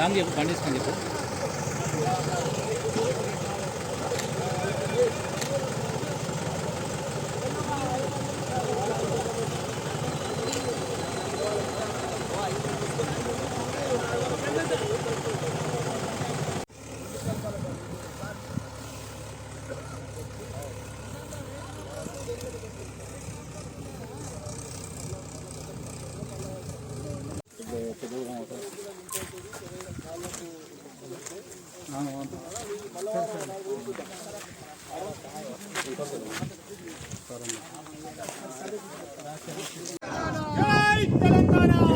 రామ్ చెప్పు పండిస్తాను చెప్పు జై తెలంగాణ!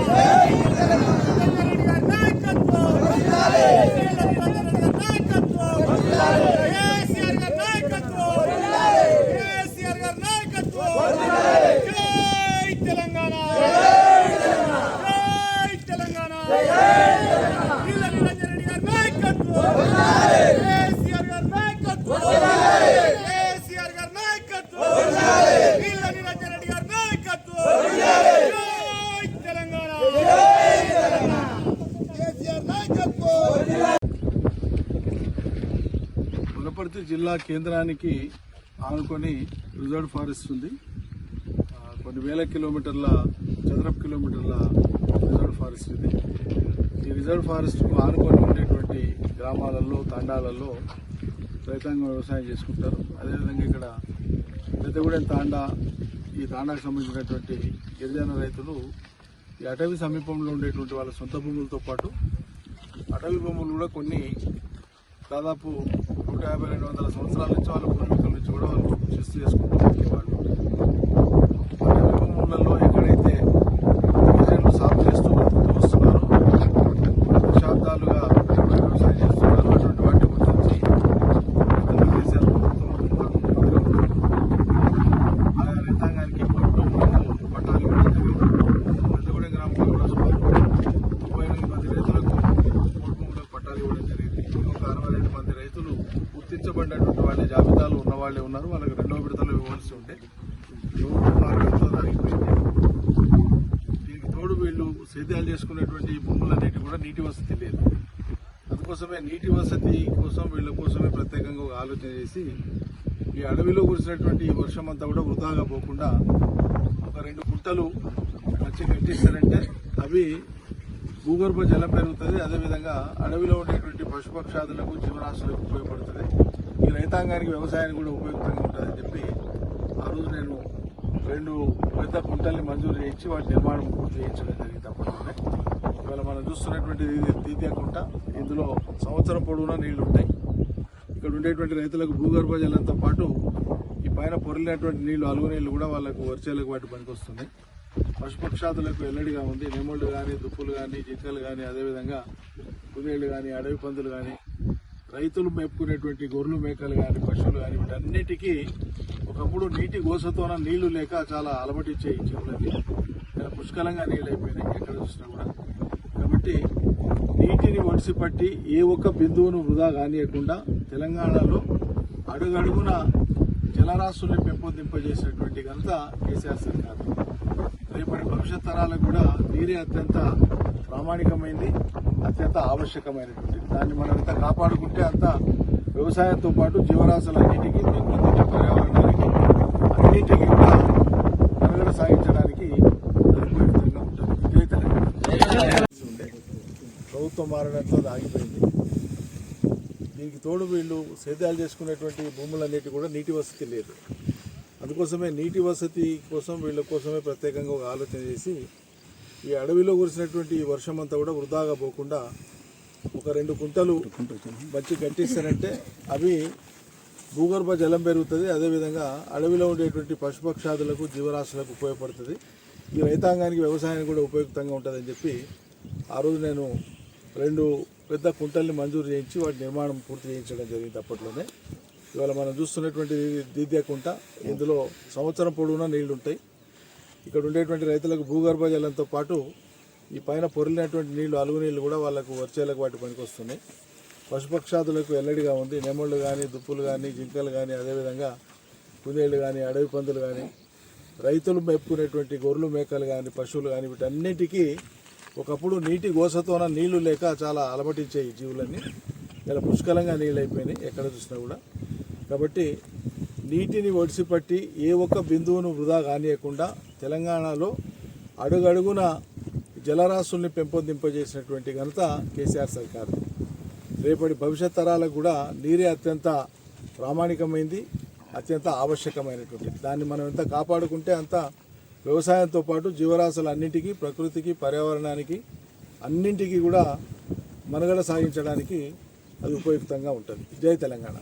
వనపర్తి జిల్లా కేంద్రానికి ఆనుకొని రిజర్వ్ ఫారెస్ట్ ఉంది. కొన్ని వేల కిలోమీటర్ల చదరపు కిలోమీటర్ల రిజర్వ్ ఫారెస్ట్ ఇది. ఈ రిజర్వ్ ఫారెస్ట్కు ఆనుకొని ఉండేటువంటి గ్రామాలలో తాండాలలో రైతాంగం వ్యవసాయం చేసుకుంటారు. అదేవిధంగా ఇక్కడ పెద్దగూడెం తాండా ఈ తాండాకు సంబంధించినటువంటి గిరిజన రైతులు ఈ అటవీ సమీపంలో ఉండేటువంటి వాళ్ళ సొంత భూములతో పాటు అటవీ భూములు కూడా కొన్ని దాదాపు నూట యాభై రెండు వందల సంవత్సరాల నుంచి వాళ్ళ పూర్వీకుల నుంచి కూడా వాళ్ళు శిస్తు చేసుకుంటూ వచ్చేవాళ్ళు. భూములలో ఎక్కడైతే గుర్తించబడినటువంటి వాళ్ళ జాబితాలో ఉన్న వాళ్ళే ఉన్నారు. వాళ్ళకి రెండో విడతలు ఇవ్వాల్సి ఉంటే దీనికి తోడు వీళ్ళు సేద్యాలు చేసుకునేటువంటి ఈ భూములన్నిటి కూడా నీటి వసతి లేదు. అందుకోసమే నీటి వసతి కోసం వీళ్ళ కోసమే ప్రత్యేకంగా ఒక ఆలోచన చేసి ఈ అడవిలో కురిసినటువంటి ఈ వర్షం అంతా కూడా వృధాగా పోకుండా ఒక రెండు గుంటలు వచ్చి కట్టిస్తారంటే అవి భూగర్భ జలం పెరుగుతుంది. అదేవిధంగా అడవిలో ఉండేటువంటి పశుపక్షాదులకు జీవరాశులకు ఉపయోగపడుతుంది. ఈ రైతాంగానికి వ్యవసాయానికి కూడా ఉపయుక్తంగా ఉంటుందని చెప్పి ఆ రోజు నేను రెండు పెద్ద కుంటల్ని మంజూరు చేయించి వాటి నిర్మాణం పూర్తి చేయించడం జరిగింది అప్పట్లోనే ఇవాళ మనం చూస్తున్నటువంటి ఇది కుంట. ఇందులో సంవత్సరం పొడవునా నీళ్ళు ఉంటాయి. ఇక్కడ ఉండేటువంటి రైతులకు భూగర్భ జలంతో పాటు ఈ పైన పొరలినటువంటి నీళ్ళు అలుగు నీళ్ళు కూడా వాళ్ళకు వర్షాలకు వాటి పనికొస్తుంది. పశుపక్షాతులకు పశుపక్షాదులకు ఎల్లడిగా ఉంది. నెమళ్ళు కానీ దుప్పులు కానీ జింకలు కానీ అదేవిధంగా కుదేళ్ళు కానీ అడవి పందులు కానీ రైతులు మేపుకునేటువంటి గొర్రెలు మేకలు కానీ పశువులు కానీ వీటన్నిటికీ ఒకప్పుడు నీటి గోసతోన నీళ్ళు లేక చాలా అలమటించే ఈ చెరువులకి పుష్కలంగా నీళ్ళు అయిపోయినాయి ఎక్కడ చూసినా కూడా. కాబట్టి నీటిని వడిసిపట్టి ఏ ఒక్క బిందువును వృధా కానియకుండా తెలంగాణలో అడుగడుగున జలరాశుల్ని పెంపొందింపజేసినటువంటి ఘనత కేసీఆర్ సర్కార్. రేపటి భవిష్యత్ తరాలకు కూడా నీరే అత్యంత ప్రామాణికమైంది అత్యంత ఆవశ్యకమైనటువంటి దాన్ని మనం ఎంత కాపాడుకుంటే అంత వ్యవసాయంతో పాటు జీవరాశులన్నిటికీ పెంపొందించే పర్యావరణానికి అన్నిటికీ కూడా మనుగడ సాగించడానికి ఉపయుక్తంగా ఉంటుంది. ప్రభుత్వం మారడంతో ఆగిపోయింది. దీనికి తోడు వీళ్ళు సేద్యాలు చేసుకునేటువంటి భూములన్నిటి కూడా నీటి వసతి లేదు. అందుకోసమే నీటి వసతి కోసం వీళ్ళ కోసమే ప్రత్యేకంగా ఒక ఆలోచన చేసి ఈ అడవిలో కురిసినటువంటి ఈ వర్షం అంతా కూడా వృధాగా పోకుండా ఒక రెండు కుంటలు మంచి గట్టిస్తారంటే అవి భూగర్భ జలం పెరుగుతుంది అదేవిధంగా అడవిలో ఉండేటువంటి పశుపక్షాదులకు జీవరాశులకు ఉపయోగపడుతుంది. ఈ రైతాంగానికి వ్యవసాయానికి కూడా ఉపయుక్తంగా ఉంటుందని చెప్పి ఆ రోజు నేను రెండు పెద్ద కుంటల్ని మంజూరు చేయించి వాటి నిర్మాణం పూర్తి చేయించడం జరిగింది అప్పట్లోనే. ఇవాళ మనం చూస్తున్నటువంటి దీద్య కుంట ఇందులో సంవత్సరం పొడవునా నీళ్ళు ఉంటాయి ఇక్కడ ఉండేటువంటి రైతులకు భూగర్భ జలంతో పాటు ఈ పైన పొరిలినటువంటి నీళ్ళు అలుగు నీళ్ళు కూడా వాళ్ళకు వచ్చేలకు వాటి పనికి వస్తున్నాయి. పశుపక్షాదులకు ఎల్లడిగా ఉంది. నెమళ్ళు కానీ దుప్పులు కానీ జింకలు కానీ అదేవిధంగా కుందేళ్ళు కానీ అడవి పందులు కానీ రైతులు మేపుకునేటువంటి గొర్రెలు మేకలు కానీ పశువులు కానీ వీటన్నిటికీ ఒకప్పుడు నీటి గోసతోన నీళ్ళు లేక చాలా అలమటించే ఈ జీవులన్నీ. ఇలా పుష్కలంగా నీళ్ళు అయిపోయినాయి ఎక్కడ చూసినా కూడా. కాబట్టి నీటిని ఒడిసిపట్టి ఏ ఒక్క బిందువును వృధా కానియకుండా తెలంగాణలో అడుగడుగున జలరాశుల్ని పెంపొందింపజేసినటువంటి ఘనత కేసీఆర్ సర్కార్. రేపటి భవిష్యత్ తరాలకు కూడా నీరే అత్యంత ప్రామాణికమైంది అత్యంత ఆవశ్యకమైనటువంటి. దాన్ని మనం ఎంత కాపాడుకుంటే అంత వ్యవసాయంతో పాటు జీవరాశులు అన్నింటికీ ప్రకృతికి పర్యావరణానికి అన్నింటికీ కూడా మనుగడ సాగించడానికి అది ఉపయుక్తంగా ఉంటుంది. జై తెలంగాణ.